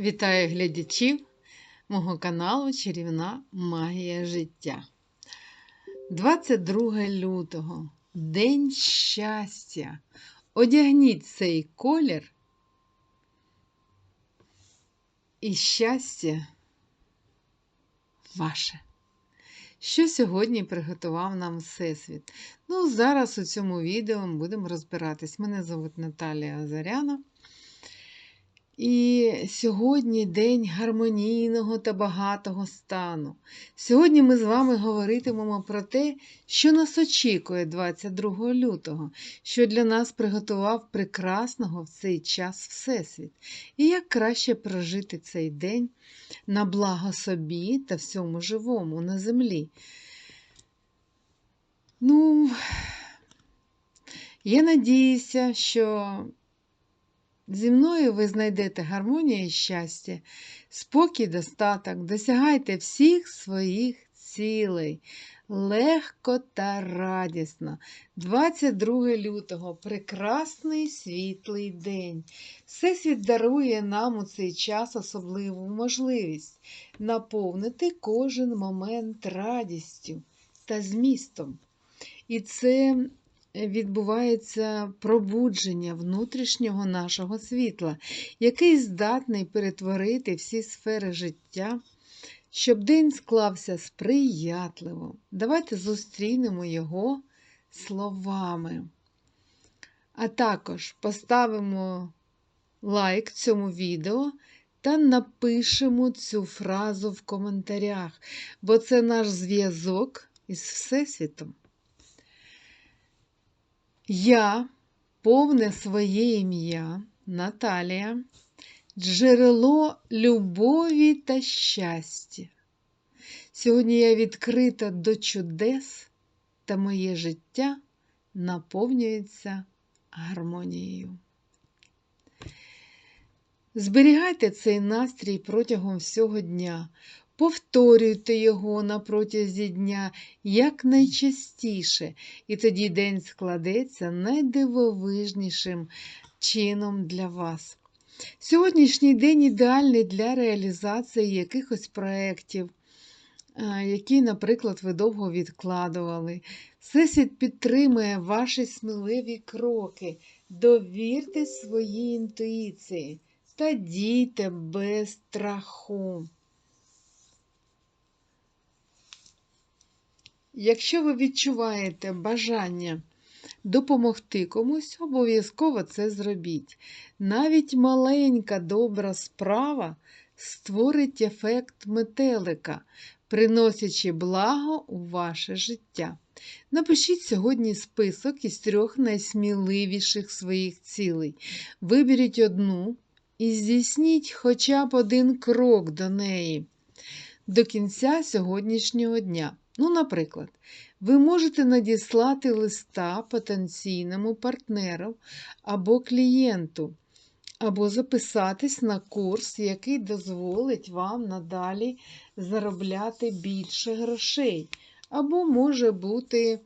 Вітаю глядачів мого каналу Чарівна Магія життя. 22 лютого День щастя. Одягніть цей колір і щастя ваше. Що сьогодні приготував нам Всесвіт? Ну, зараз у цьому відео ми будемо розбиратись. Мене звуть Наталія Азаряна. І сьогодні день гармонійного та багатого стану. Сьогодні ми з вами говоритимемо про те, що нас очікує 22 лютого, що для нас приготував прекрасного в цей час Всесвіт, і як краще прожити цей день на благо собі та всьому живому на землі. Ну, я надіюся, що Зі мною ви знайдете гармонію і щастя, спокій, достаток, досягайте всіх своїх цілей. Легко та радісно. 22 лютого прекрасний світлий день. Всесвіт дарує нам у цей час особливу можливість наповнити кожен момент радістю та змістом. І це відбувається пробудження внутрішнього нашого світла, який здатний перетворити всі сфери життя, щоб день склався сприятливо. Давайте зустрінемо його словами. А також поставимо лайк цьому відео. Та напишемо цю фразу в коментарях, бо це наш зв'язок із Всесвітом. Я, повне своє ім'я, Наталія, джерело любові та щастя. Сьогодні я відкрита до чудес, та моє життя наповнюється гармонією. Зберігайте цей настрій протягом всього дня, Повторюйте його на протязі дня якнайчастіше, і тоді день складеться найдивовижнішим чином для вас. Сьогоднішній день ідеальний для реалізації якихось проєктів, які, наприклад, ви довго відкладували. Всесвіт підтримує ваші сміливі кроки. Довірте своїй інтуїції та дійте без страху. Якщо ви відчуваєте бажання допомогти комусь, обов'язково це зробіть. Навіть маленька добра справа створить ефект метелика, приносячи благо у ваше життя. Напишіть сьогодні список із трьох найсміливіших своїх цілей. Виберіть одну і здійсніть хоча б один крок до неї до кінця сьогоднішнього дня. Ну, наприклад, ви можете надіслати листа потенційному партнеру або клієнту, або записатись на курс, який дозволить вам надалі заробляти більше грошей. Або, може бути,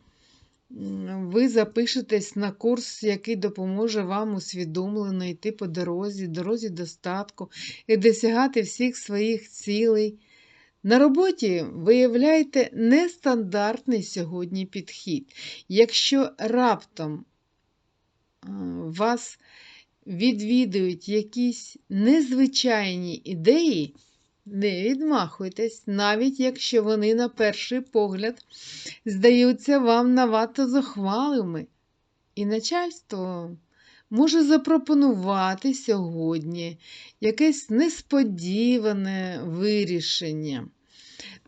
ви запишетесь на курс, який допоможе вам усвідомлено йти по дорозі, дорозі достатку і досягати всіх своїх цілей. На роботі виявляйте нестандартний сьогодні підхід. Якщо раптом вас відвідують якісь незвичайні ідеї, не відмахуйтесь, навіть якщо вони, на перший погляд, здаються вам навато зухвалими. І начальство може запропонувати сьогодні якесь несподіване вирішення.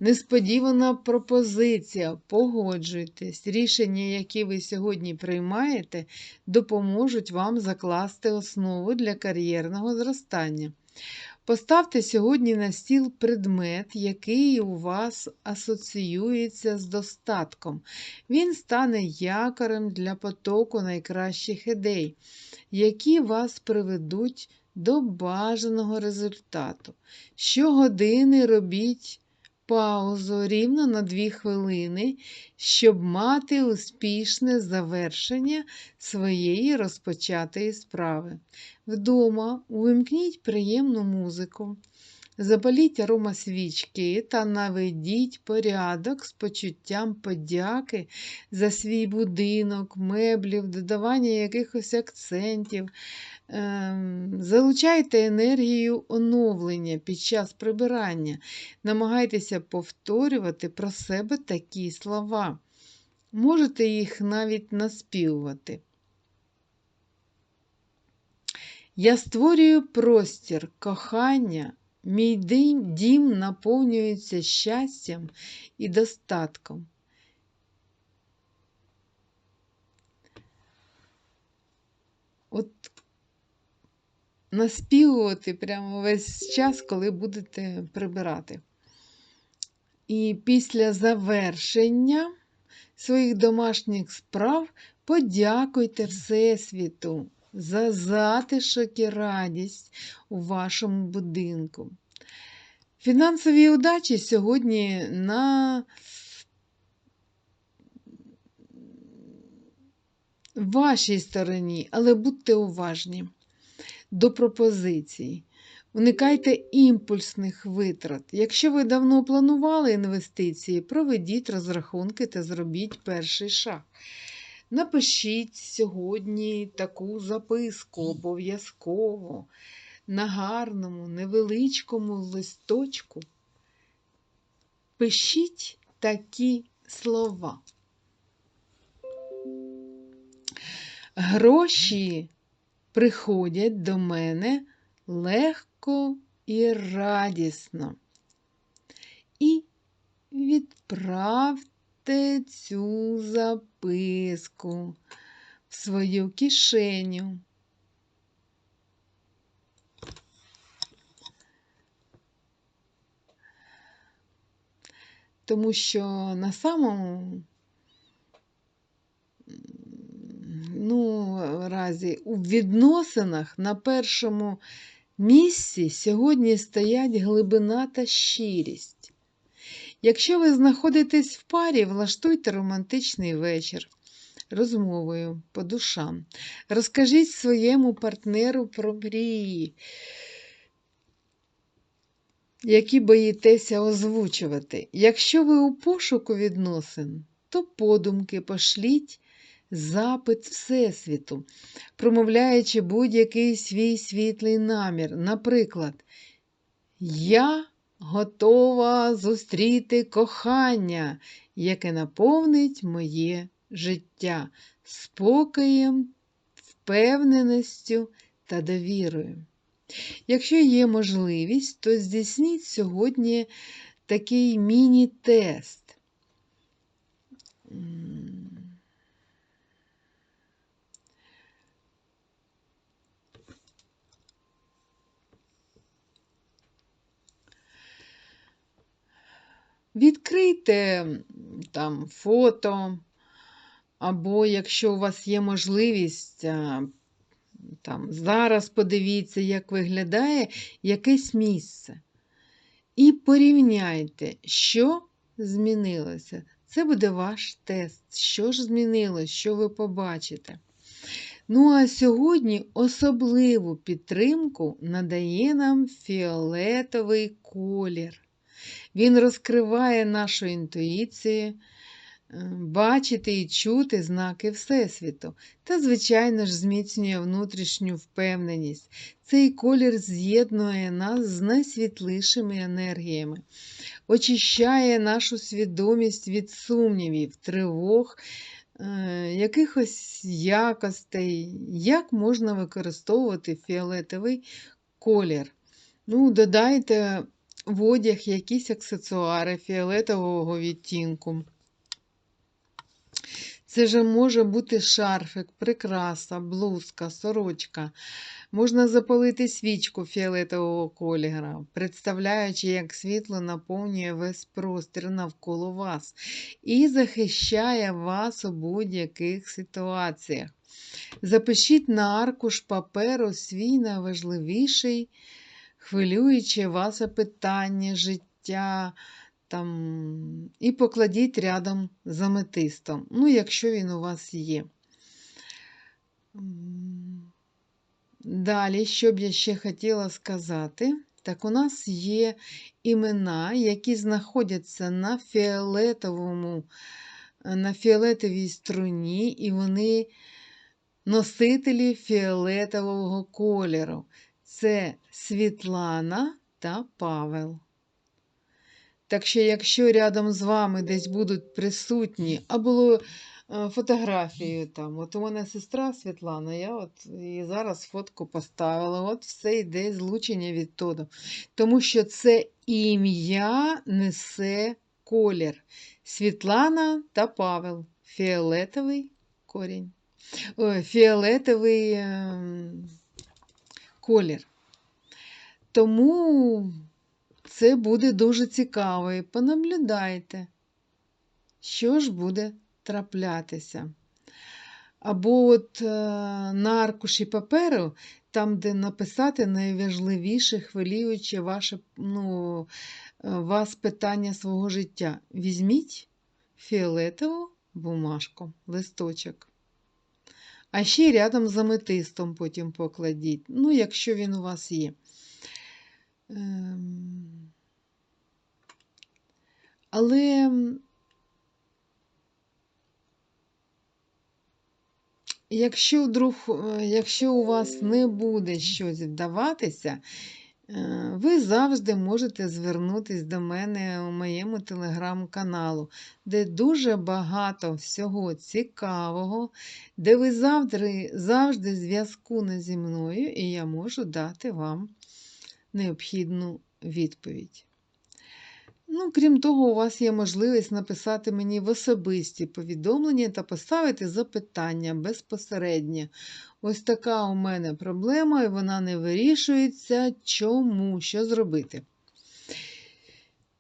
Несподівана пропозиція, погоджуйтесь, рішення, які ви сьогодні приймаєте, допоможуть вам закласти основу для кар'єрного зростання. Поставте сьогодні на стіл предмет, який у вас асоціюється з достатком. Він стане якорем для потоку найкращих ідей, які вас приведуть до бажаного результату. Щогодини робіть паузу рівно на 2 хвилини, щоб мати успішне завершення своєї розпочатої справи. Вдома увімкніть приємну музику. Запаліть аромасвічки та наведіть порядок з почуттям подяки за свій будинок, меблів, додавання якихось акцентів. Ем, залучайте енергію оновлення під час прибирання. Намагайтеся повторювати про себе такі слова. Можете їх навіть наспівувати. Я створюю простір, кохання. Мій дім наповнюється щастям і достатком. От наспівувати прямо весь час, коли будете прибирати. І після завершення своїх домашніх справ подякуйте Всесвіту за затишок і радість у вашому будинку. Фінансові удачі сьогодні на вашій стороні, але будьте уважні до пропозицій. Уникайте імпульсних витрат. Якщо ви давно планували інвестиції, проведіть розрахунки та зробіть перший шаг. Напишіть сьогодні таку записку обов'язково на гарному, невеличкому листочку. Пишіть такі слова. Гроші приходять до мене легко і радісно. І відправте Вкладайте цю записку в свою кишеню. Тому що на самому ну, разі у відносинах на першому місці сьогодні стоять глибина та щирість. Якщо ви знаходитесь в парі, влаштуйте романтичний вечір розмовою по душам. Розкажіть своєму партнеру про мрії, які боїтеся озвучувати. Якщо ви у пошуку відносин, то подумки пошліть запит Всесвіту, промовляючи будь-який свій світлий намір. Наприклад, Я готова зустріти кохання, яке наповнить моє життя спокоєм, впевненістю та довірою. Якщо є можливість, то здійсніть сьогодні такий міні-тест. Відкрийте там фото, або якщо у вас є можливість, там, зараз подивіться, як виглядає якесь місце. І порівняйте, що змінилося. Це буде ваш тест. Що ж змінилось, що ви побачите. Ну, а сьогодні особливу підтримку надає нам фіолетовий колір. Він розкриває нашу інтуїцію, е, бачити і чути знаки Всесвіту та, звичайно ж, зміцнює внутрішню впевненість. Цей колір з'єднує нас з найсвітлішими енергіями, очищає нашу свідомість від сумнівів, тривог. Е, якихось якостей, як можна використовувати фіолетовий колір. Ну, Додайте в одяг якісь аксесуари фіолетового відтінку. Це же може бути шарфик, прикраса, блузка, сорочка. Можна запалити свічку фіолетового кольора, представляючи, як світло наповнює весь простір навколо вас і захищає вас у будь-яких ситуаціях. Запишіть на аркуш паперу свій найважливіший хвилююче вас питання життя Там, і покладіть рядом з аметистом, ну, якщо він у вас є. Далі, що б я ще хотіла сказати, так у нас є імена, які знаходяться на фіолетовому, на фіолетовій струні, і вони носителі фіолетового кольору. Це Світлана та Павел. Так що, якщо рядом з вами десь будуть присутні, а було е, фотографію там. От у мене сестра Світлана, я от і зараз фотку поставила. От все йде злучення відтоду. Тому що це ім'я несе колір. Світлана та Павел. Фіолетовий корінь. Фіолетовий ем, колір. Тому це буде дуже цікаво. І понаблюдайте, що ж буде траплятися. Або от е, на аркуші паперу, там, де написати найважливіше, хвилююче ваше, ну, е, вас питання свого життя. Візьміть фіолетову бумажку, листочок. А ще й рядом з аметистом потім покладіть, ну, якщо він у вас є. Ем, Але якщо вдруг, е, якщо у вас не буде щось вдаватися, ви завжди можете звернутися до мене у моєму телеграм-каналу, де дуже багато всього цікавого, де ви завжди, завжди зв'язку зі мною, і я можу дати вам необхідну відповідь. Ну, крім того, у вас є можливість написати мені в особисті повідомлення та поставити запитання безпосередньо. Ось така у мене проблема, і вона не вирішується. Чому? Що зробити?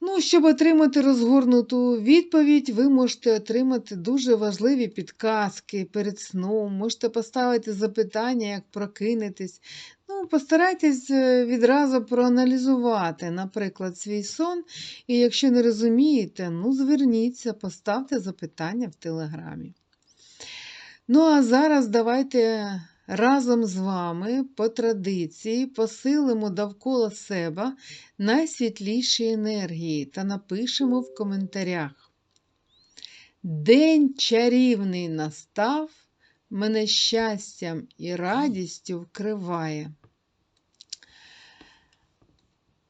Ну, щоб отримати розгорнуту відповідь, ви можете отримати дуже важливі підказки перед сном, можете поставити запитання, як прокинетесь. Ну, постарайтесь е, відразу проаналізувати, наприклад, свій сон, і якщо не розумієте, ну, зверніться, поставте запитання в Телеграмі. Ну, а зараз давайте разом з вами по традиції посилимо довкола себе найсвітліші енергії та напишемо в коментарях. День чарівний настав, мене щастям і радістю вкриває.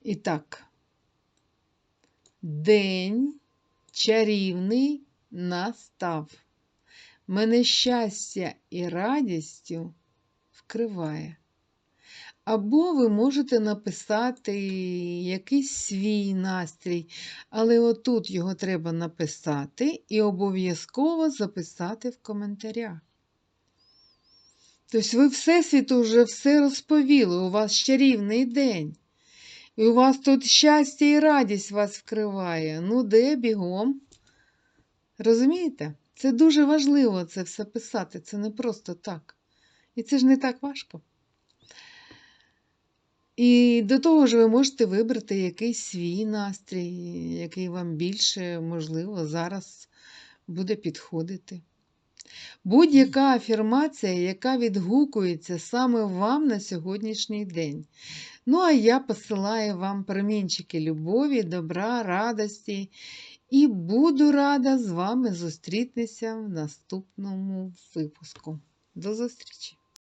І так, день чарівний настав. Мене щастя і радістю вкриває. Або ви можете написати якийсь свій настрій, але отут його треба написати і обов'язково записати в коментарях. Тобто ви Всесвіту вже все розповіли, у вас чарівний день. І у вас тут щастя і радість вас вкриває. Ну, де бігом? Розумієте? Це дуже важливо це все писати, це не просто так. І це ж не так важко. І до того ж, ви можете вибрати якийсь свій настрій, який вам більше, можливо, зараз буде підходити. Будь-яка афірмація, яка відгукується саме вам на сьогоднішній день. Ну, а я посилаю вам промінчики любові, добра, радості. І буду рада з вами зустрітися в наступному випуску. До зустрічі!